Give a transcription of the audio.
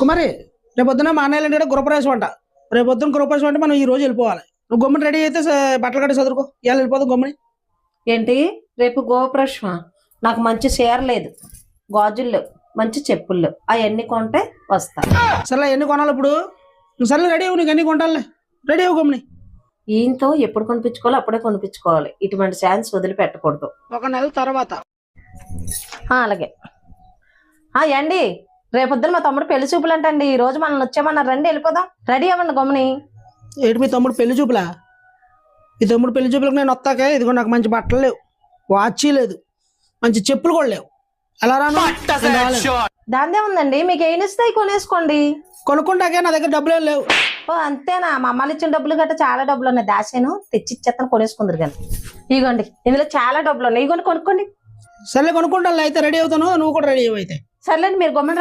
కుమారి రేపు పొద్దున మా అన్నయ్య అంటే గృహప్రవేశం అంట. రేపు పొద్దున గృహప్రవేశం అంటే మనం ఈ రోజు వెళ్ళిపోవాలి. నువ్వు గమ్ముని రెడీ అయితే బట్టలు కట్టి చదువుకో ఇవాళ వెళ్ళిపోతాం గమ్ముని. ఏంటి? రేపు గోప్రశ్మ నాకు మంచి చీర లేదు. గాజులు లేవు. మంచి చెప్పులు అవన్నీ కొంటే వస్తా. సర్లే ఎన్ని కొనాలి ఇప్పుడు? నువ్వు సర్లే రెడీ అవ్వు. నీకు ఎన్ని కొంటానులే. రెడీ అవ్వు గమ్ముని. ఈయనతో ఎప్పుడు కొనిపించుకోవాలో అప్పుడే కొనిపించుకోవాలి. ఇటువంటి ఛాన్స్ వదిలిపెట్టకూడదు. ఒక నెల తర్వాత. అలాగే. ఏండి రేపొద్దున మా తమ్ముడు పెళ్ళి చూపులు అంటండి ఈ రోజు మనల్ని వచ్చామన్నారు రండి వెళ్ళిపోదాం. రెడీ అవ్వండి గమని ఏంటి మీ తమ్ముడు పెళ్ళి చూపులా? మీ తమ్ముడు పెళ్ళి చూపులకు నేను వస్తాకే. ఇదిగో నాకు మంచి బట్టలు లేవు. వాచీ లేదు. మంచి చెప్పులు కూడా లేవు. ఎలా రాను? నేను రాలేను. దాందే ఉందండి. మీకు ఏం ఇస్తాయి? కొనేసుకోండి. కొనుక్కుంటాకే నా దగ్గర డబ్బులు ఏం లేవు. ఓ అంతేనా? మా అమ్మాలు ఇచ్చిన డబ్బులు గట్రా చాలా డబ్బులు ఉన్నాయి. దాసాను తెచ్చి ఇచ్చేస్తాను కొనేసుకుందరు కానీ ఇగోండి. ఇందులో చాలా డబ్బులు ఉన్నాయి. ఇగోండి కొనుక్కోండి. సర్లే కొనుక్కుంటాను అయితే రెడీ అవుతాను. నువ్వు కూడా రెడీ అయితే. సర్లేండి మీరు గమ్మ